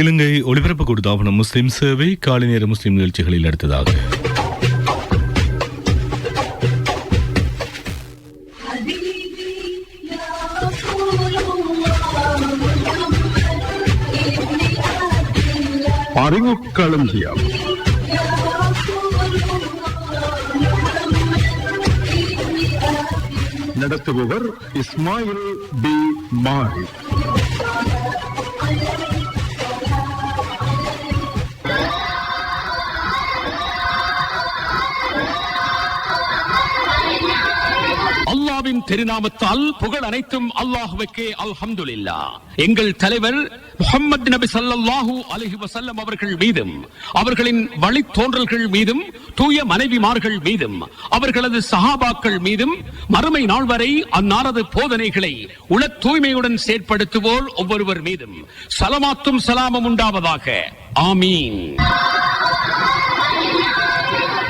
இலங்கை ஒளிபரப்பு கொடுத்தாவனம் முஸ்லிம் சேவை காலை நேர முஸ்லிம் நிகழ்ச்சிகளில் அடுத்ததாக. அறிவுக்களஞ்சியம் நடத்துபவர் இஸ்மாயில் பி மாரி. அல்லாவின் திருநாமத்தால் புகழ் அனைத்தும் அல்லாஹுவுக்கே அல்ஹம்துலில்லா. எங்கள் தலைவர் முகமது நபி ஸல்லல்லாஹு அலஹி வசல்லம் அவர்கள் மீதும் அவர்களின் வழித்தோன்றல்கள் மீதும் தூய மனைவிமார்கள் மீதும் அவர்களது சஹாபாக்கள் மீதும் மறுமை நாள் வரை அன்னாரது போதனைகளை உள தூய்மையுடன் செயற்படுத்துவோர் ஒவ்வொருவர் மீதும் சலமாத்தும் சலாமம் உண்டாவதாக. ஆமீன்.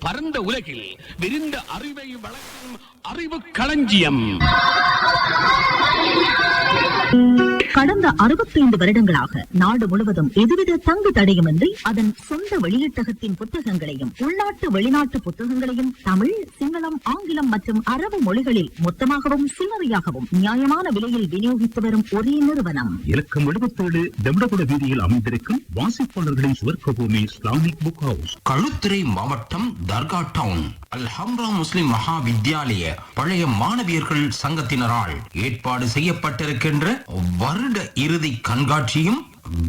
பரந்த உலகில் விரிந்த அறிவை வழங்கும் அறிவு களஞ்சியம். கடந்த 65 வருடங்களாக நாடு முழுவதும் எதுவித தங்கு தடையுமின்றி அதன் சொந்த வெளியீட்டகத்தின் புத்தகங்களையும் உள்நாட்டு வெளிநாட்டு புத்தகங்களையும் தமிழ் சிங்களம் ஆங்கிலம் மற்றும் அரபு மொழிகளில் மொத்தமாகவும் சில்லறையாகவும் நியாயமான விலையில் விநியோகித்து வரும் ஒரே நிறுவனம். இலக்கம் எழுபத்தேழு டெம்டகுட வீதியில் அமைந்திருக்கும் வாசிப்பாளர்களின் சுவர்க்க பூமி இஸ்லாமிக் புக் ஹவுஸ் களுத்துறை மாவட்டம் தர்கா டவுன் அல்ஹம்ரா முஸ்லிம் மகா வித்யாலய பழைய மாணவியர்கள் சங்கத்தினரால் ஏற்பாடு செய்யப்பட்டிருக்கின்ற வருட இறுதி கண்காட்சியும்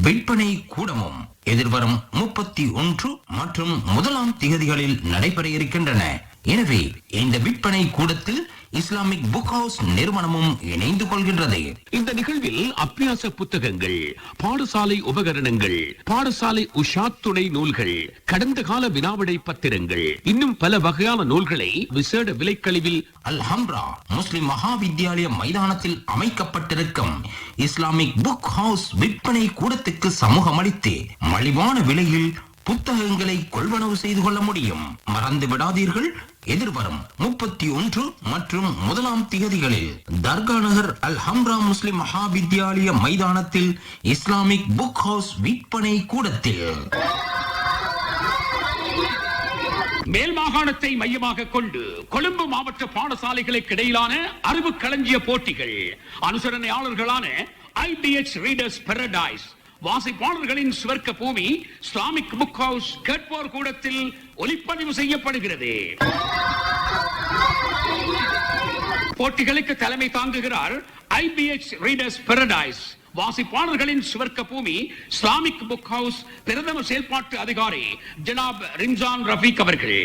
விற்பனை கூடமும் எதிர்வரும் முப்பத்தி ஒன்று மற்றும் முதலாம் திகதிகளில் நடைபெற இருக்கின்றன. எனவே இந்த விற்பனை கூடத்தில் இஸ்லாமிக் புக் ஹவுஸ் நிறுவனமும் இணைந்து கொள்கின்றது. இந்த நிகழ்வில் அபியாச புத்தகங்கள் பாடசாலை உபகரணங்கள் பாடசாலை உஷா துணை நூல்கள் கடந்த கால வினாவிடை பத்திரங்கள் இன்னும் பல வகையான நூல்களை விசேட விலைக்கழிவில் அல்ஹம்ரா முஸ்லிம் மகா வித்யாலய மைதானத்தில் அமைக்கப்பட்டிருக்கும் இஸ்லாமிக் புக் ஹவுஸ் விற்பனை கூடத்துக்கு சமூகம் அளித்து மலிவான விலையில் புத்தகங்களை கொள்வனவு செய்து கொள்ள முடியும். மறந்து விடாதீர்கள். எதிர்வரும் முப்பத்தி ஒன்று மற்றும் முதலாம் திகதிகளில் தர்கா நகர் அல் ஹம்ரா முஸ்லிம் மகாவித்யாலய மைதானத்தில் இஸ்லாமிக் புக் ஹவுஸ் விற்பனை கூடத்தில். மேல் மாகாணத்தை மையமாக கொண்டு கொழும்பு மாவட்ட பாடசாலைகளுக்கு இடையிலான அறிவு களஞ்சிய போட்டிகள். அனுசரணையாளர்களான ஐபிஎச் ரீடர்ஸ் பெரடைஸ் வாசிப்பாளர்களின் சுவர்க்க பூமி இஸ்லாமிக் புக் ஹவுஸ் கேட்போர் கூடத்தில் ஒளிப்பதிவு செய்யப்படுகிறது. போட்டிகளுக்கு தலைமை தாங்குகிறார் ஐபிஎச் ரீடர்ஸ் பெரடைஸ் வாசிப்பாளர்களின் சுவர்க்க பூமி இஸ்லாமிக் புக் ஹவுஸ் பிரதம செயல்பாட்டு அதிகாரி ஜனாப் ரிம்ஜான் ரஃபீக் அவர்கள்.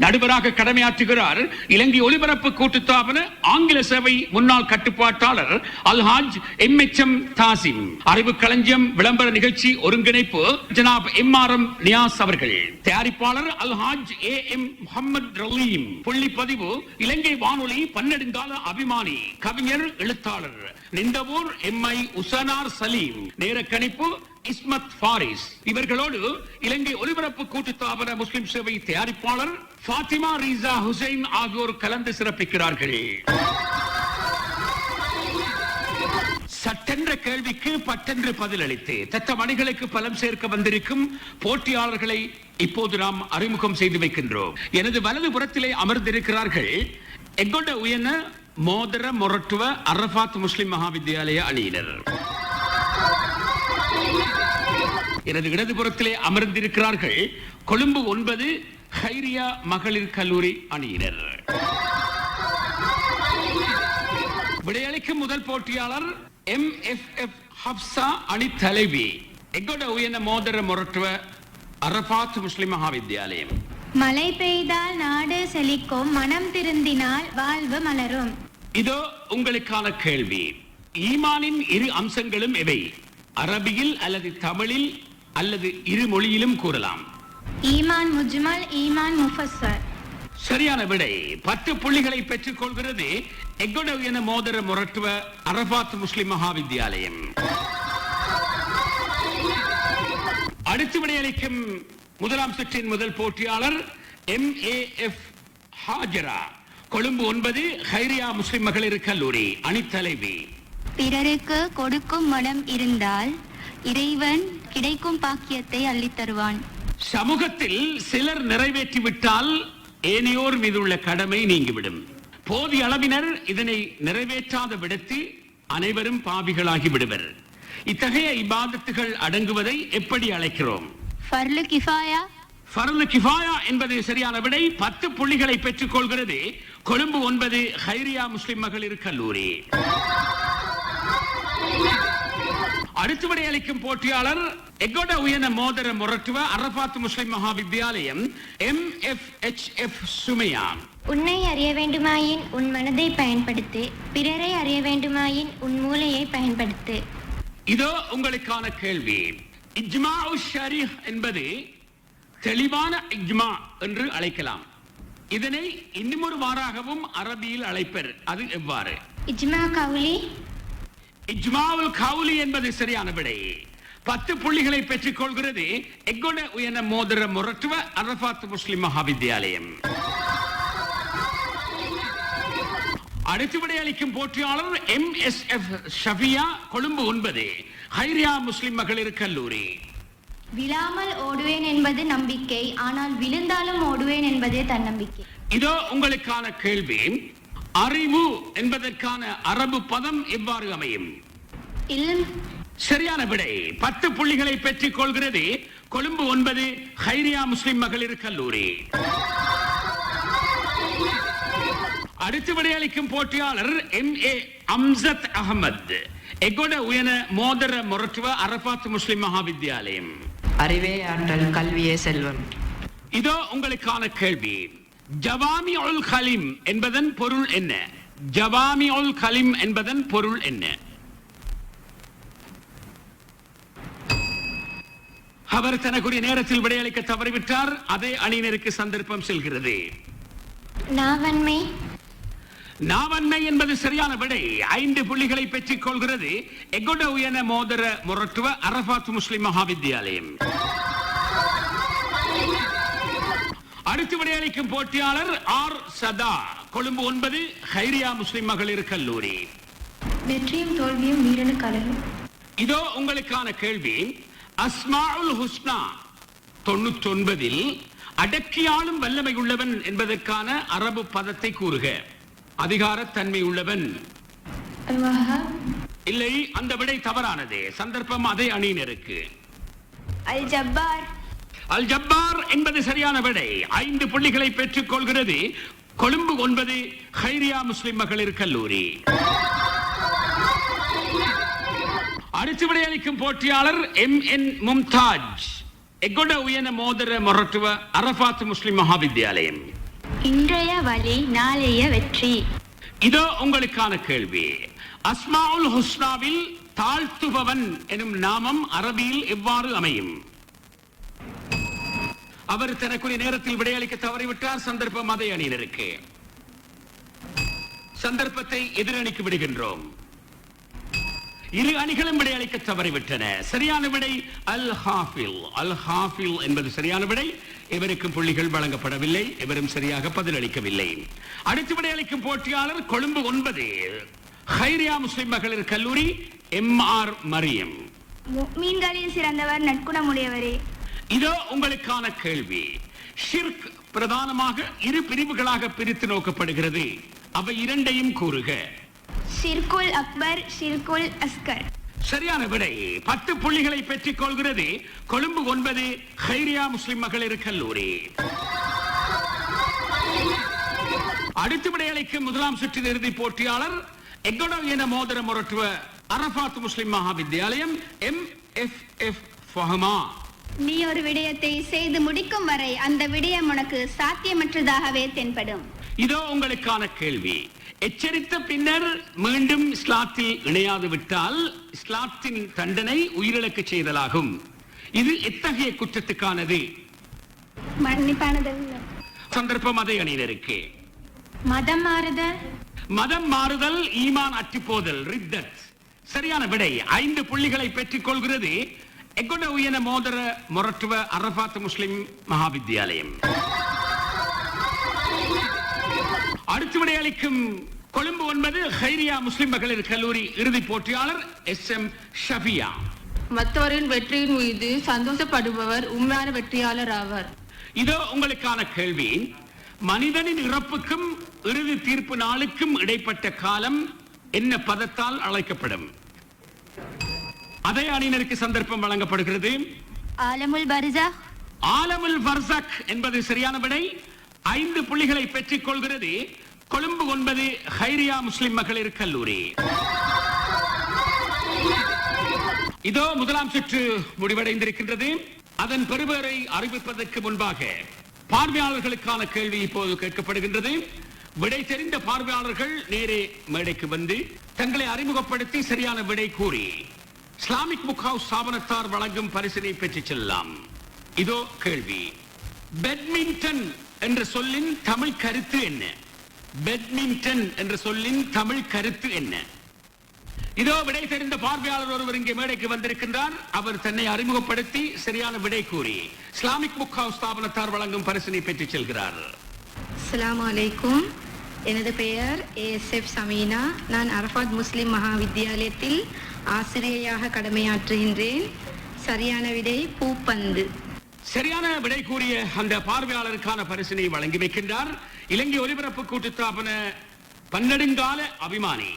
நடுவராக கடமையாற்றுகிறார் இலங்கை ஒலிபரப்பு கூட்டுத்தாபன ஆங்கில சேவை முன்னாள் கட்டுப்பாட்டாளர் Alhaj M H M Thasim. அறிவு களஞ்சியம் விளம்பர நிகழ்ச்சி ஒருங்கிணைப்பு Janab M R M Niyas அவர்கள். தயாரிப்பாளர் அல்ஹாஜ் ஏ எம் முகமது ரலீம். புள்ளிப்பதிவு இலங்கை வானொலி பன்னெடுங்கால அபிமானி. கவிஞர் எழுத்தாளர். Nintavur M I Usanar Saleem. நேர கணிப்பு இஸ்மத் ஃபாரிஸ். இவர்களோடு இலங்கை ஒலிபரப்பு கூட்டுத்தாபன முஸ்லிம் சேவை தயாரிப்பாளர் ஃபாத்திமா ரீசா ஹுசைன் ஆகியோர் கலந்து சிறப்பிக்கிறார்கள். சட்டென்ற கேள்விக்கு பட்டென்று பதிலளித்து தத்த மணிகளுக்கு பலம் சேர்க்க வந்திருக்கும் போட்டியாளர்களை இப்போது நாம் அறிமுகம் செய்து வைக்கின்றோம். எனது வலது புறத்திலே அமர்ந்திருக்கிறார்கள் எங்கொண்ட உயர்ந்த மோதர மொரட்டுவ அரபாத் முஸ்லிம் மகாவித்யாலய அணியினர். எனது இடதுபுறத்திலே அமர்ந்திருக்கிறார்கள். கொழும்பு ஒன்பது ஹைரியா மகளிர் கல்லூரி அணியினர். விடையளிக்கும் முதல் போட்டியாளர் எம் எஃப் எஃப் ஹப்சா அணி தலைவி. எங்கோட உயர்ந்த மோதர மொரட்டுவ அரபாத் முஸ்லிம் மகாவித்யாலயம். மழை பெய்தால் நாடு செழிக்கும் மனம் திருந்தினால் வாழ்வு மலரும். இதோ உங்களுக்கான கேள்வி. ஈமானின் இரு அம்சங்களும் எவை? அரபியில் அல்லது தமிழில்? அல்லது இரு மொழியிலும் கூறலாம். ஈமான் முஜ்மல் ஈமான் முஃபஸ்ஸர். சரியான விடை. பத்து புள்ளிகளை பெற்றுக் கொள்கிறது எக்கொட என மோதிர முரட்டுவ அரபாத் முஸ்லிம் மகாவித்யாலயம் அடுத்து விடையளிக்கும் முதலாம் சுற்றின் முதல் போட்டியாளர் M A F Hajara. Colombo ஒன்பது ஹைரியா முஸ்லிம் மகளிர் கல்லூரி அணித்தலைவி. பிறருக்கு கொடுக்கும் மனம் இருந்தால் இறைவன் கிடைக்கும் பாக்கியத்தை அள்ளித் தருவான். சமூகத்தில் சிலர் நிறைவேற்றிவிட்டால் ஏனையோர் மீதுள்ள கடமை நீங்கிவிடும். போதிய அளவினர் இதனை நிறைவேற்றாத விடத்து அனைவரும் பாவிகளாகி விடுவர். இத்தகைய இபாதத்துகள் அடங்குவதை எப்படி அழைக்கிறோம்? ஃபர்லு கிஃபாயா? ஃபர்லு கிஃபாயா என்பது சரியான விடை பத்து புள்ளிகளை பெற்றுக் கொள்கிறது. கொழும்பு ஒன்பது ஹைரியா முஸ்லிம் மகளிர் கல்லூரி. அடுத்து விடையளிக்கும் போட்டியாளர் எகோட உயர்ந்த மோதிர முரட்டுவ அரபாத் முஸ்லிம் மகாவித்யாலயம் M F H F Sumaiya? உன்னை அறிய வேண்டுமாயின் உன் மனதை பயன்படுத்து பிறரை அறிய வேண்டுமாயின் உன் மூளையை பயன்படுத்து. இதோ உங்களுக்கான கேள்வி. இஜ்மா ஷரீஹ் என்பது தெளிவான இஜ்மா என்று அழைக்கலாம். இதனை இன்னுமொரு மாறாகவும் அரபியில் அழைப்பர். அது எவ்வாறு? இஜ்மா கவுலி இஜ்மாவுல் கவுலி என்பது சரியான விடை. பத்து புள்ளிகளை பெற்றுக் கொள்கிறது எக்கொட உயர்ந்த மோதிர முரட்டுவ அரபாத் முஸ்லிம் மகாவித்யாலயம். அடுத்து விடையளிக்கும் போட்டியாளர் M S F Shafiya Colombo ஒன்பது. ஹைரியா முஸ்லிம் மகளிர் கல்லூரி. விழாமல் ஓடுவேன் என்பது நம்பிக்கை. ஆனால் விழுந்தாலும் ஓடுவேன் என்பதே தன்னம்பிக்கை. இதோ உங்களுக்கான கேள்வி. அறிவு என்பதற்கான அரபு பதம் எவ்வாறு அமையும்? சரியான விடை. பத்து புள்ளிகளை பெற்றுக் கொள்கிறது. கொழும்பு ஒன்பது ஹைரியா முஸ்லிம் மகளிர் கல்லூரி. அடுத்து விடையளிக்கும் போட்டியாளர் M. A. Amjath Ahamed Egoda Uyana Modara Moratuwa Arafat முஸ்லிம் மகாவித்யாலயம். அறிவே ஆற்றல் கல்வியே செல்வம். இதோ உங்களுக்கான கேள்வி. ஜவாமி உல் கலிம் என்பதன் பொருள் என்ன? ஜவாமி உல் கலிம் என்பதன் பொருள் என்ன? அவர் தனக்குரிய நேரத்தில் விடையளிக்க தவறிவிட்டார். அதே அணியினருக்கு சந்தர்ப்பம் செல்கிறது. நாவன்மை. நாவன்மை என்பது சரியான விடை. ஐந்து புள்ளிகளை பெற்றுக் கொள்கிறது. எகொட உயன மோதர முரட்டுவ அரபாத் முஸ்லிம் மகாவித்யாலயம் அடுத்து விடையளிக்கும் போட்டியாளர் ஆர் சதா கொழும்பு ஒன்பது ஹைரியா முஸ்லிம் மகளிர் கல்லூரி. வெற்றியும் தோல்வியும் வீரனுக்கு அழகு இதோ உங்களுக்கான கேள்வி. அஸ்மாஉல் ஹுஸ்னா தொண்ணூத்தி ஒன்பதில் அடக்கியாளும் வல்லமை உள்ளவன் என்பதற்கான அரபு பதத்தை கூறுக. அதிகாரத்தன்மை உள்ளவன். இல்லை அந்த விடை தவறானது. சந்தர்ப்பம் அதே அணியினருக்கு. அல் ஜப்பார் அல் ஜப்பார் என்பது சரியான விடை. ஐந்து புள்ளிகளை பெற்றுக் கொள்கிறது கொழும்பு ஒன்பது ஹைரியா முஸ்லிம் மகளிர் கல்லூரி. அடுத்து விடையளிக்கும் போட்டியாளர் M N Mumtaz. Egoda Uyana Modara Moratuwa Arafat முஸ்லிம் மகாவித்யாலயம். இன்றைய வழி நாளைய வெற்றி. இதோ உங்களுக்கான கேள்வி. அஸ்மாவுல் ஹுஸ்னாவில் தாழ்த்துபவன் எனும் நாமம் அரபியில் எவ்வாறு அமையும்? அவர் தனக்குரிய நேரத்தில் விடையளிக்க தவறிவிட்டார். சந்தர்ப்பம் அதை அணியினருக்கு. சந்தர்ப்பத்தை எதிரணிக்கு விடுகின்றோம். இரு அணிகளும் விடையளிக்க தவறிவிட்டன. சரியான விடை அல் ஹாஃபில். அல் ஹாஃபில் என்பது சரியான விடை. இவருக்கும் புள்ளிகள் வழங்கப்படவில்லை. இவரும் சரியாக பதிலளிக்கவில்லை. அடுத்து விடையளிக்கும் போட்டியாளர் கொழும்பு ஒன்பது ஹைரியா முஸ்லிம் மகளிர் கல்லூரி எம் ஆர் மரியம். மீன்களில் சிறந்தவர் நட்குணமுடையவரே இதோ உங்களுக்கான கேள்வி. ஷிர்க் பிரதானமாக இரு பிரிவுகளாக பிரித்து நோக்கப்படுகிறது. அவை இரண்டையும் கூறுக. ஷிர்குல் அக்பர் ஷிர்குல் அஸ்கர். சரியான விடை. பத்து புள்ளிகளை பெற்றுக் கொள்கிறது. கொழும்பு ஒன்பது ஹைரியா முஸ்லிம் மகளிர் கல்லூரி. அடுத்து விடையளிக்கும் முதலாம் சுற்றில் இறுதி போட்டியாளர் எக்கடோ என மோதிர முரட்டுவ அரபாத் முஸ்லிம் மகாவித்யாலயம் எம் எஃப் எஃப் ஃபஹமா நீ ஒரு விடயத்தை செய்து முடிக்கும் வரை அந்த விடயம் உனக்கு சாத்தியமற்றதாகவே தென்படும். இதோ உங்களுக்கான கேள்வி. எச்சரித்த பின்னர் மீண்டும் இஸ்லாத்தில் இணையாது விட்டால் இஸ்லாத்தின் தண்டனை உயிரிழக்க செய்தலாகும். இது எத்தகைய குற்றத்துக்கானது? சந்தர்ப்பம் அதே அணியினருக்கு மதம் மாறுதல். மதம் மாறுதல் ஈமான் அற்றுப்போதல் ரித்தத். சரியான விடை. ஐந்து புள்ளிகளை பெற்றுக் கொள்கிறது எகொட உயன மோதர மொரட்டுவ அரபாத் முஸ்லிம் மகாவித்யாலயம் அடுத்து விடையளிக்கும் கொழும்பு ஒன்பது ஹைரியா முஸ்லிம் மகளிர் கல்லூரி இறுதிப் போட்டியாளர் எஸ் எம் ஷபியா மற்றவரின் வெற்றியின் மீது சந்தோஷப்படுபவர் உண்மையான வெற்றியாளர் ஆவார் இதோ உங்களுக்கான கேள்வி மனிதனின் இறப்புக்கும் இறுதி தீர்ப்பு நாளுக்கும் இடைப்பட்ட காலம் என்ன பதத்தால் அழைக்கப்படும் அதே அணியினருக்கு சந்தர்ப்பம் வழங்கப்படுகிறது. ஆலமுல் ஆலமுல் என்பது சரியான விடை. ஐந்து புள்ளிகளை பெற்றுக் கொள்கிறது. கொழும்பு ஒன்பது ஹைரியா முஸ்லிம் மகளிர் கல்லூரி. இதோ முதலாம் சுற்று முடிவடைந்திருக்கின்றது. அதன் பெறுபேரை அறிவிப்பதற்கு முன்பாக பார்வையாளர்களுக்கான கேள்வி இப்போது கேட்கப்படுகின்றது. விடை தெரிந்த பார்வையாளர்கள் நேரே மேடைக்கு வந்து தங்களை அறிமுகப்படுத்தி சரியான விடை கூறி இஸ்லாமிக் புக் ஹவுஸ் ஸ்தாபனத்தார் வழங்கும் பரிசினை பெற்றுச் செல்லலாம் இதோ கேள்வி. பேட்மிண்டன் என்ற சொல்லின் தமிழ் கருத்து என்ன? பேட்மிண்டன் என்ற சொல்லின் தமிழ் கருத்து என்ன? இதோ விடை தெரிந்த பார்வையாளர் ஒருவர் இங்கே மேடைக்கு வந்திருக்கின்றார். அவர் தன்னை அறிமுகப்படுத்தி சரியான விடை கூறி இஸ்லாமிக் புக் ஹவுஸ் ஸ்தாபனத்தார் வழங்கும் பரிசினை பெற்றுச் செல்கிறார். அஸ்ஸலாமு அலைக்கும். எனது பெயர் ஏஎஸ்எஃப் சமீனா நான் அரபாத் முஸ்லிம் மகாவித்யாலயத்தில் ஆசிரியையாக கடமையாற்றுகின்றேன். சரியான விடை பூப்பந்து. சரியான விடை கூறிய அந்த பார்வையாளருக்கான பரிசினை வழங்கி வைக்கின்றார். இலங்கை ஒலிபரப்பு கூட்டுத்தாபன பன்னெடுங்கால அபிமானி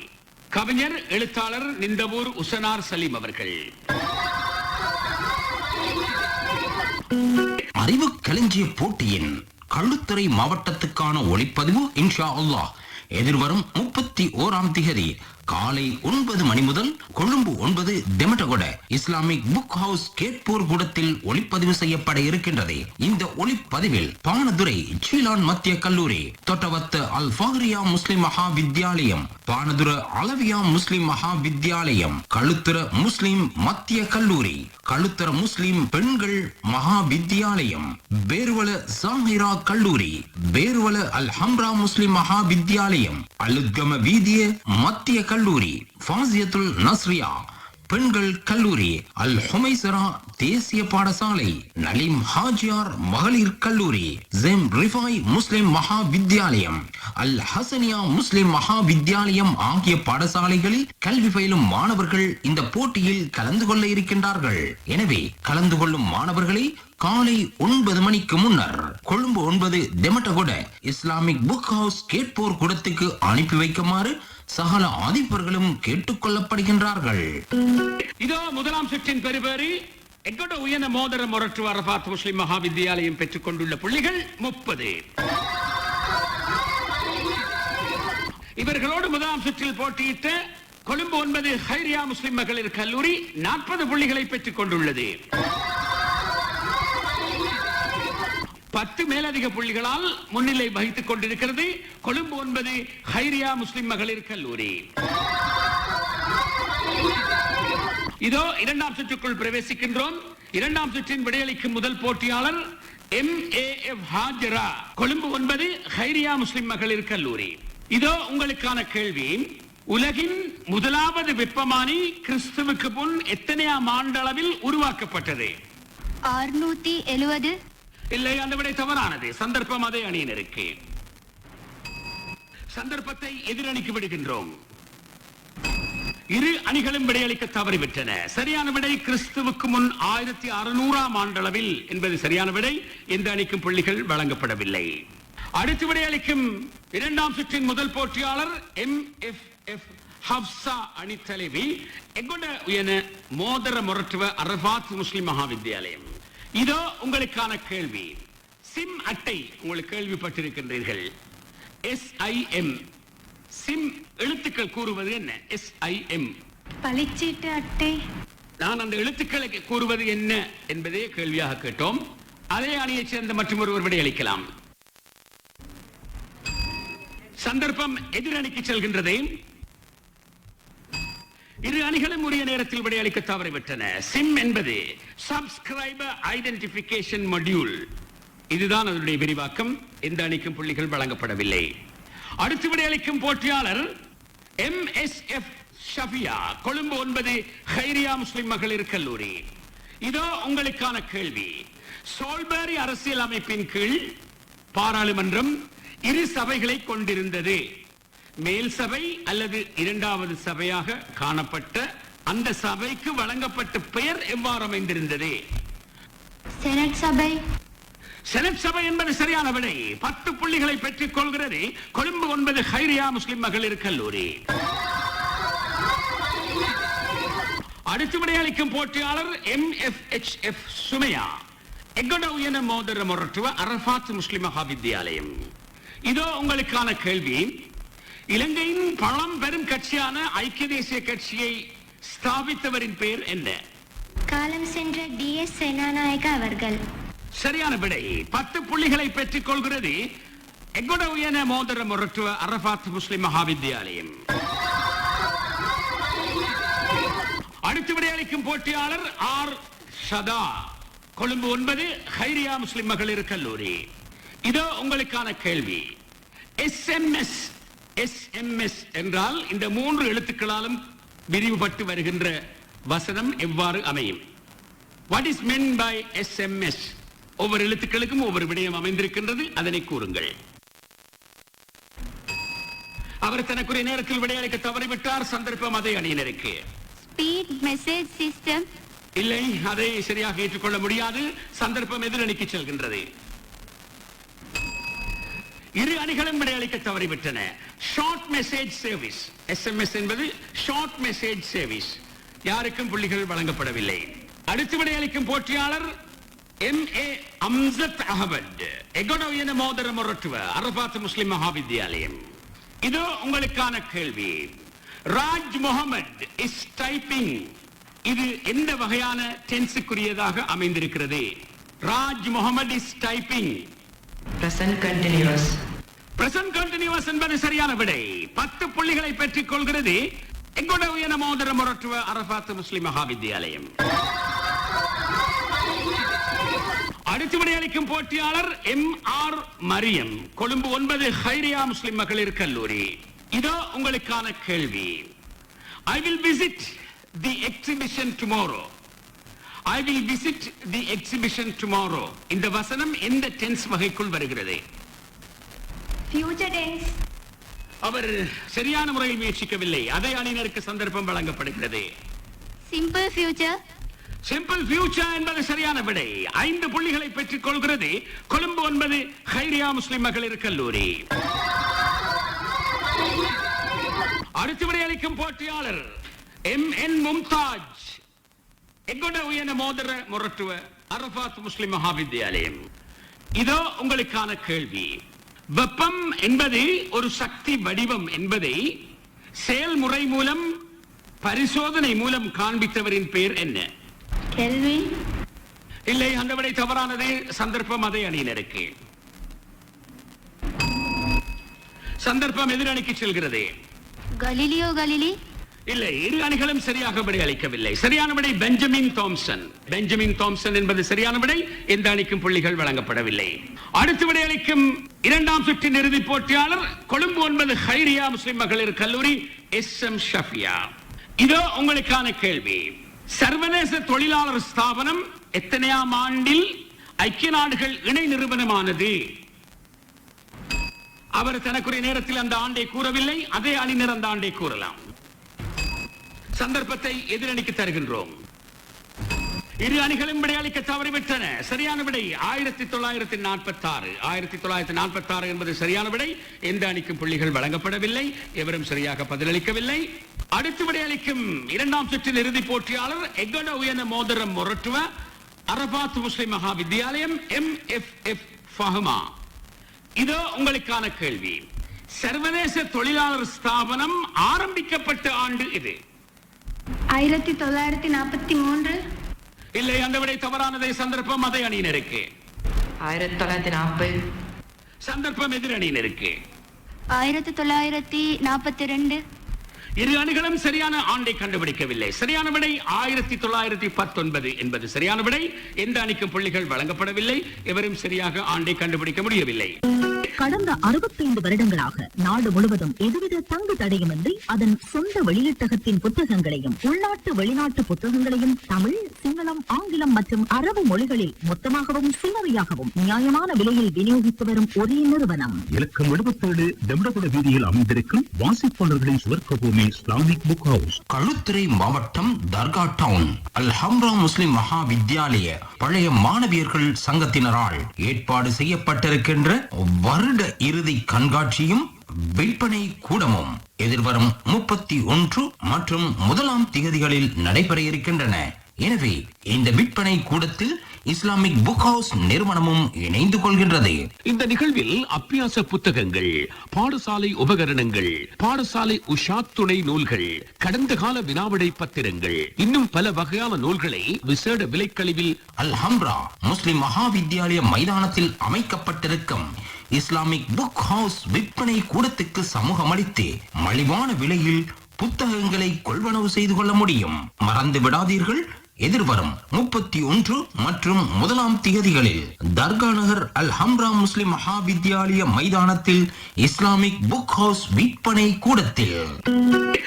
கவிஞர் எழுத்தாளர் நிந்தவூர் உசனார் சலீம் அவர்கள். அறிவு களஞ்சிய போட்டியின் கள்ளுத்துறை மாவட்டத்துக்கான ஒளிப்பதிவு இன்ஷா அல்லாஹ். எதிர்வரும் முப்பத்தி ஓராம் திகதி காலை ஒன்பது மணி முதல் கொழும்பு ஒன்பது டெமட்டகொட இஸ்லாமிக் புக் ஹவுஸ் கேட்போர் கூடத்தில் ஒளிப்பதிவு செய்யப்பட இருக்கின்றது. இந்த ஒளிப்பதிவில் பானதுரை சீலான் மத்திய கல்லூரி தொட்டவத்து அல் ஃபஹ்ரியா முஸ்லிம் மகா வித்யாலயம் பானதுர அளவியா முஸ்லிம் மகா வித்யாலயம் கழுத்துற முஸ்லிம் மத்திய கல்லூரி கழுத்தர முஸ்லிம் பெண்கள் மகா வித்யாலயம் பேர்வல சாஹிரா கல்லூரி பேர்வல அல் ஹம்ரா முஸ்லிம் மகா வித்யாலயம் அலுத்கம வீதிய மத்திய கல்லூரி ஃபாசியத்துல் நஸ்ரியா பெண்கள் கல்லூரி அல் ஹுமைசரா தேசிய பாடசாலை நலிம் ஹாஜியார் மகளிர் கல்லூரி ஜெம் ரிஃபாய் முஸ்லிம் மகா வித்யாலயம் அல் ஹசனியா முஸ்லிம் மகா வித்யாலயம் ஆகிய பாடசாலைகளில் கல்வி பயிலும் மாணவர்கள் இந்த போட்டியில் கலந்து கொள்ள இருக்கின்றார்கள். எனவே கலந்து கொள்ளும் மாணவர்களை காலை ஒன்பது மணிக்கு முன்னர் கொழும்பு ஒன்பது டெமட்டகுட இஸ்லாமிக் புக் ஹவுஸ் கேட்போர் கூடத்துக்கு அனுப்பி வைக்குமாறு சகல ஆதிப்பர்களும் கேட்டுக்கொள்ளப்படுகின்றார்கள். இதோ முதலாம் சுற்றின் பெறுபேறு. எங்கட உயர்ந்த மோதர மொரட்டு அரபாத் முஸ்லிம் மகா வித்யாலயம் பெற்றுக் கொண்டுள்ள புள்ளிகள் முப்பது. இவர்களோடு முதலாம் சுற்றில் போட்டியிட்ட கொழும்பு ஒன்பது ஹைரியா முஸ்லிம் மகளிர் கல்லூரி நாற்பது புள்ளிகளை பெற்றுக் கொண்டுள்ளது பத்து மேலதிக புள்ளிகளால் முன்னிலை வகித்துக் கொண்டிருக்கிறது. கொழும்பு ஒன்பது ஹைரியா முஸ்லிம் மகளிர் கல்லூரி. இதோ இரண்டாம் சுற்றுக்குள் பிரவேசிக்கின்றோம். இரண்டாம் சுற்றின் விடையளிக்கும் முதல் போட்டியாளர் M A F Hajara Colombo ஒன்பது ஹைரியா முஸ்லிம் மகளிர் கல்லூரி. இதோ உங்களுக்கான கேள்வி. உலகின் முதலாவது வெப்பமானி கிறிஸ்துவுக்கு முன் எத்தனையாம் ஆண்டளவில் உருவாக்கப்பட்டது? அறுநூத்தி எழுபது இல்லை அந்த விடை தவறானது. சந்தர்ப்பம் அதே அணியினருக்கு சந்தர்ப்பத்தை எதிரணிக்கு விடுகின்றோம். இரு அணிகளும் விடையளிக்க தவறிவிட்டன. சரியான விடை கிறிஸ்துவுக்கு முன் ஆயிரத்தி அறுநூறாம் ஆண்டளவில் என்பது சரியான விடை. எந்த அணிக்கும் புள்ளிகள் வழங்கப்படவில்லை. அடுத்து விடையளிக்கும் இரண்டாம் சுற்றின் முதல் போட்டியாளர் எம் எஃப் எஃப் ஹப்சா அணி தலைவி எங்கொண்ட உயன மோதர முரட்டுவ அரபாத் முஸ்லிம் மகாவித்யாலயம் இதோ உங்களுக்கான கேள்வி. சிம் அட்டை உங்களுக்கு கேள்விப்பட்டிருக்கின்றீர்கள். எஸ்ஐஎம் சிம் எழுத்துக்கள் கூறுவது என்ன? எஸ்ஐஎம் பளிச்சீட்டு அட்டை. நான் அந்த எழுத்துக்களை கூறுவது என்ன என்பதே கேள்வியாக கேட்டோம். அதே அணியைச் சேர்ந்த மற்றும் ஒருவர் விடையளிக்கலாம் சந்தர்ப்பம் எதிரணிக்கு செல்கின்றது இரு அணிகளும் உரிய நேரத்தில் விடையளிக்க தவறிவிட்டன. சிம் என்பது சப்ஸ்கிரைபர் ஐடென்டிபிகேஷன் மொடியூல் இதுதான் அதனுடைய விரிவாக்கம். எந்த அணிக்கும் புள்ளிகள் வழங்கப்படவில்லை. அடுத்து விடையளிக்கும் போட்டியாளர் M S F Shafiya Colombo ஒன்பது ஹைரியா முஸ்லிம் மகளிர் கல்லூரி. இதோ உங்களுக்கான கேள்வி. சோல்பேரி அரசியல் அமைப்பின் கீழ் பாராளுமன்றம் இரு சபைகளை கொண்டிருந்தது. மேல் சபை அல்லது இரண்டாவது சபையாக காணப்பட்ட அந்த சபைக்கு வழங்கப்பட்ட பெயர் எவ்வாறு அமைந்திருந்தது? செனட் சபை. செனட் சபை என்பது சரியான விடை. பத்து புள்ளிகளை பெற்றுக் கொள்கிறது. கொழும்பு ஒன்பது ஹைரியா முஸ்லிம் மகளிர் கல்லூரி. அடுத்து விடையளிக்கும் போட்டியாளர் M F H F Sumaiya. எங்கட உயன மோதர மொரட்டுவ அரபாத் முஸ்லிம் மகாவித்யாலயம் இதோ உங்களுக்கான கேள்வி. இலங்கையின் பழம் பெரும் கட்சியான ஐக்கிய தேசிய கட்சியை ஸ்தாபித்தவரின் பெயர் என்ன? காலம் சென்ற டி எஸ் சேனாநாயக அவர்கள். சரியான விடை. பத்து புள்ளிகளை பெற்றுக் கொள்கிறது எங்கட உயன மோதர மொரட்டுவ அரபாத் முஸ்லிம் மகாவித்யாலயம் அடுத்து விடையளிக்கும் போட்டியாளர் ஆர் ஷதா. கொழும்பு ஒன்பது ஹைரியா முஸ்லிம் மகளிர் கல்லூரி. இதோ உங்களுக்கான கேள்வி. எஸ்எம்எஸ் எஸ்எம்எஸ் என்றால் இந்த மூன்று எழுத்துக்களாலும் விரிவுபட்டு வருகின்ற வசனம் எவ்வாறு அமையும்? What is meant by SMS ஒவ்வொரு எழுத்துக்களுக்கும் ஒவ்வொரு விடயம் அமைந்திருக்கின்றது. அதனை கூறுங்கள். அவர் தனக்குரிய நேரத்தில் விடையளிக்க தவறிவிட்டார். சந்தர்ப்பம் அதை அணியினருக்கு. ஸ்பீட் மெசேஜ் சிஸ்டம் இல்லை அதை சரியாக ஏற்றுக்கொள்ள முடியாது. சந்தர்ப்பம் எதிரணிக்கு செல்கின்றது. இரு அணிகளும் விடையளிக்க தவறிவிட்டன. ஷார்ட் மெசேஜ் சர்வீஸ் எஸ்எம்எஸ் என்பது ஷார்ட் மெசேஜ் சர்வீஸ் யாருக்கும் புள்ளிகள் வழங்கப்படவில்லை. அடுத்து விடையளிக்கும் போட்டியாளர் எம் ஏ அம்சத் அகமது எகோடோயன மோதர முரட்டுவ அரபாத் முஸ்லிம் மகாவித்யாலயம் இது உங்களுக்கான கேள்வி. ராஜ் முகமது இஸ் டைப்பிங் இது எந்த வகையான டென்ஸுக்குரியதாக அமைந்திருக்கிறது? Raj Mohammed is typing present continuous present continuous என்பது சரியான விடை. பத்து புள்ளிகளை பெற்றுக் கொள்கிறது. எங்கோட உயன மோதர முரட்டுவ அரபாத் முஸ்லிம் மகாவித்யாலயம் அடுத்து விடையளிக்கும் போட்டியாளர் எம் ஆர் மரியம். கொழும்பு ஒன்பது ஹைரியா முஸ்லிம் மகளிர் கல்லூரி. இதோ உங்களுக்கான கேள்வி. I will visit the exhibition tomorrow I will visit the exhibition tomorrow இந்த வசனம் எந்த டென்ஸ் வகைக்குள் வருகிறது? ஃபியூச்சர் டென்ஸ் அவர் சரியான முறையில் முயற்சிக்கவில்லை. அதே அணியினருக்கு சந்தர்ப்பம் வழங்கப்படுகிறது. சிம்பிள் ஃபியூச்சர் சிம்பிள் ஃபியூச்சர் என்பது சரியான விடை. ஐந்து புள்ளிகளை பெற்றுக் கொள்கிறது. கொழும்பு ஒன்பது ஹைரியா முஸ்லிம் மகளிர் கல்லூரி. அடுத்து விடையளிக்கும் போட்டியாளர் எம் என் மும்தாஜ் எங்கொட உயன மோதர முரட்டுவ அரபாத் முஸ்லிம் மகாவித்யாலயம் இதோ உங்களுக்கான கேள்வி. வெப்பம் என்பது ஒரு சக்தி வடிவம் என்பதை செயல்முறை மூலம் பரிசோதனை மூலம் காண்பித்தவரின் பெயர் என்ன? இல்லை அந்த விடை தவறானது. சந்தர்ப்பம் அதே அணியினருக்கு சந்தர்ப்பம் எதிரணிக்கு செல்கிறது. Galileo Galilei. இல்லை இரு அணிகளும் சரியாக விடை அளிக்கவில்லை. சரியான விடை பெஞ்சமின் தாம்சன். பெஞ்சமின் தாம்சன் என்பது சரியான விடை எந்த அணிக்கும் புள்ளிகள் வழங்கப்படவில்லை. அடுத்து விடை அளிக்கும் இரண்டாம் சுற்றின் இறுதிப் போட்டியாளர் கொழும்பு ஒன்பது ஹைரியா முஸ்லிம் மகளிர் கல்லூரி எஸ் எம் ஷஃபியா. இதோ உங்களுக்கான கேள்வி. சர்வதேச தொழிலாளர் ஸ்தாபனம் எத்தனையாம் ஆண்டில் ஐக்கிய நாடுகள் இணை நிறுவனமானது? அவர் தனக்குரிய நேரத்தில் அந்த ஆண்டை கூறவில்லை அதே அணி நிறந்த ஆண்டை கூறலாம். சந்தர்ப்பத்தை எதிரணிக்கு தருகின்றோம். இரு அணிகளும் விடையளிக்க தவறிவிட்டன. சரியான விடை ஆயிரத்தி தொள்ளாயிரத்தி நாற்பத்தி ஆறு ஆயிரத்தி தொள்ளாயிரத்தி நாற்பத்தி ஆறு என்பது சரியான விடை. எந்த அணிக்கும் புள்ளிகள் வழங்கப்படவில்லை. எவரும் சரியாக பதிலளிக்கவில்லை. அடுத்து விடையளிக்கும் இரண்டாம் சுற்றின் இறுதி போட்டியாளர் எகட உயன மோதிரம் Moratuwa Arafath Muslim Maha Vidyalayam M F F Fahama. இதோ உங்களுக்கான கேள்வி. சர்வதேச தொழிலாளர் ஸ்தாபனம் ஆரம்பிக்கப்பட்ட ஆண்டு இது. ஆயிரத்தி தொள்ளாயிரத்தி நாற்பத்தி மூன்று. இல்லை அந்த விடை தவறானதை சந்தர்ப்பம் அதை அணியினருக்கு ஆயிரத்தி தொள்ளாயிரத்தி நாற்பது. சந்தர்ப்பம் எதிர் அணியினருக்கு ஆயிரத்தி தொள்ளாயிரத்தி நாற்பத்தி ரெண்டு. இரு அணிகளும் சரியான ஆண்டை கண்டுபிடிக்கவில்லை. சரியான விடை ஆயிரத்தி தொள்ளாயிரத்தி பத்தொன்பது என்பது சரியான விடை. எந்த அணிக்கும் புள்ளிகள் வழங்கப்படவில்லை. எவரும் சரியாக ஆண்டை கண்டுபிடிக்க முடியவில்லை. கடந்த அறுபத்தைந்து வருடங்களாக நாடு முழுவதும் எதுவித தங்கு தடையுமின்றி அதன் சொந்த வெளியீட்டகத்தின் புத்தகங்களையும் உள்நாட்டு வெளிநாட்டு புத்தகங்களையும் தமிழ் சிங்களம் ஆங்கிலம் மற்றும் அரபு மொழிகளில் மொத்தமாகவும் சில்லறையாகவும் நியாயமான விலையில் விநியோகித்து வரும் ஒரே நிறுவனம். இலக்கம் எழுபத்தேழு டெம்டகுட வீதியில் அமைந்திருக்கும் வாசிப்பாளர்களின் சுவர்க்க பூமி இஸ்லாமிக் புக் ஹவுஸ் களுத்துறை மாவட்டம் தர்கா டவுன் அல் ஹம்ரா முஸ்லிம் மகா வித்யாலய பழைய மாணவியர்கள் சங்கத்தினரால் ஏற்பாடு செய்யப்பட்டிருக்கின்ற வருட இறுதி கண்காட்சியும் விற்பனை கூடமும் எதிர்வரும் முப்பத்தி ஒன்று மற்றும் முதலாம் திகதிகளில் நடைபெற இருக்கின்றன. எனவே இந்த விற்பனை கூடத்தில் இஸ்லாமிக் புக் ஹவுஸ் நிறுவனமும் இணைந்து கொள்கின்றது. இந்த நிகழ்வில் அப்பியாச புத்தகங்கள் பாடசாலை உபகரணங்கள் பாடசாலை உஷா துணை நூல்கள் கடந்த கால வினாவிடை பத்திரங்கள் இன்னும் பல வகையான நூல்களை விசேட விலைக்கழிவில் அல்ஹம்ரா முஸ்லிம் மகா வித்யாலய மைதானத்தில் அமைக்கப்பட்டிருக்கும் இஸ்லாமிக் புக் ஹவுஸ் விற்பனை கூடத்துக்கு சமூகம் அளித்து மலிவான விலையில் புத்தகங்களை கொள்வனவு செய்து கொள்ள முடியும். மறந்து விடாதீர்கள் எதிர்வரும் முப்பத்தி ஒன்று மற்றும் முதலாம் திகதிகளில் தர்கா நகர் அல் ஹம்ரா முஸ்லிம் மகாவித்யாலய மைதானத்தில் இஸ்லாமிக் புக் ஹவுஸ் விற்பனை கூடத்தில்.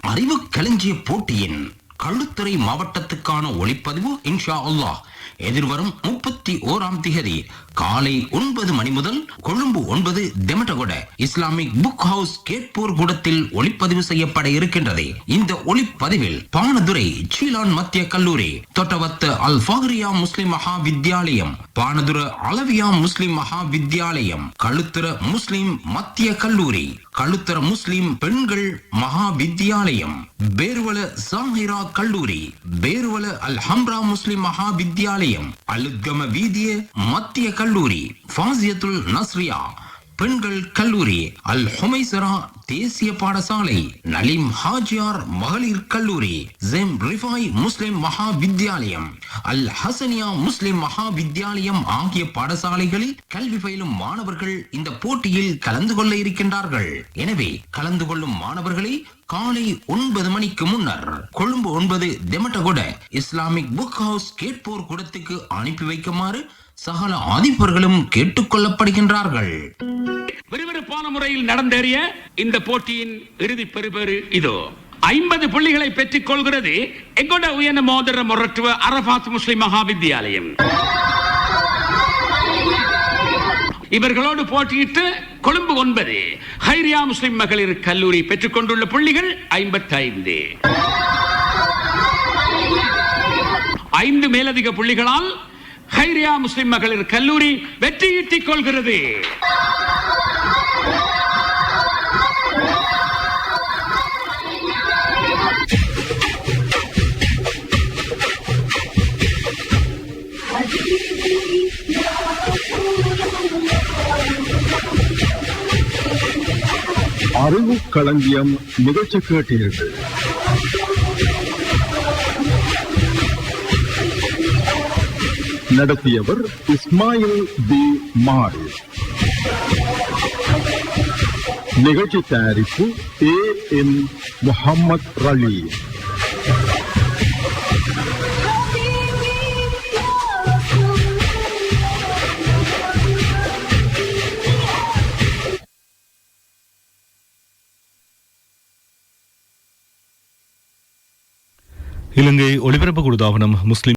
அறிவு களஞ்சிய போட்டியின் கள்ளுத்துறை மாவட்டத்துக்கான ஒளிப்பதிவு இன்ஷா அல்லாஹ். எதிர்வரும் முப்பத்தி ஓராம் திகதி காலை ஒன்பது மணி முதல் கொழும்பு ஒன்பது தெமட்டகொட இஸ்லாமிக் புக் ஹவுஸ் கேட்போர் கூடத்தில் ஒளிப்பதிவு செய்யப்பட இருக்கின்றது. இந்த ஒளிப்பதிவில் பானதுரை சீலான் மத்திய கல்லூரி தொட்டவத்த அல் ஃபஹ்ரியா முஸ்லிம் மகா வித்யாலயம் பானதுர அளவியா முஸ்லிம் மகா வித்யாலயம் கழுத்துற முஸ்லிம் மத்திய கல்லூரி கழுத்தர முஸ்லிம் பெண்கள் மகா வித்யாலயம் பேர்வல சாஹிரா கல்லூரி பேர்வல அல் ஹம்ரா முஸ்லிம் மகா வித்யாலயம் அலுத்கம வீதிய மத்திய கல்லூரி கல்லூரி. ஃபாசியத்துல் நஸ்ரியா பெண்கள் கல்லூரி. அல் ஹுமைசரா தேசிய பாடசாலை நலீம் ஹாஜியார் மகளிர் கல்லூரி. ஜெம் ரிஃபாய் முஸ்லிம் மகா வித்யாலயம் அல் ஹசனியா முஸ்லிம் மகா வித்யாலயம் ஆகிய பாடசாலைகளில் கல்வி பயிலும் மாணவர்கள் இந்த போட்டியில் கலந்து கொள்ள இருக்கின்றார்கள். எனவே கலந்து கொள்ளும் மாணவர்களை காலை ஒன்பது மணிக்கு முன்னர் கொழும்பு ஒன்பது தெமட்டகொட இஸ்லாமிக் புக் ஹவுஸ் கேட்போர் கூடத்துக்கு அனுப்பி வைக்குமாறு சகல அதிபர்களும் கேட்டுக்கொள்ளப்படுகின்றார்கள் விறுவிறுப்பான முறையில் நடந்தேறிய இந்த போட்டியின் இறுதி பெறுபேறு இதோ. ஐம்பது புள்ளிகளை பெற்றுக் கொள்கிறது எங்கோட உயர்ந்த மோதிர முரட்டுவ அரபாத் முஸ்லிம் மகாவித்யாலயம் இவர்களோடு போட்டியிட்டு கொழும்பு ஒன்பது ஹைரியா முஸ்லிம் மகளிர் கல்லூரி பெற்றுக் கொண்டுள்ள புள்ளிகள் ஐம்பத்தி ஐந்து ஐந்து மேலதிக புள்ளிகளால் ஹைரியா முஸ்லிம் மகளிர் கல்லூரி வெற்றியீட்டிக் கொள்கிறது. அறிவு களஞ்சியம் நிகழ்ச்சி கேட்டீர்கள் நடத்தியவர் இஸ்மாயில் பி. மாரி. நிகழ்ச்சி தயாரிப்பு ஏ. என் முகமது ரலீம் இலங்கை ஒலிபரப்பு குழுதாபனம் முஸ்லிம்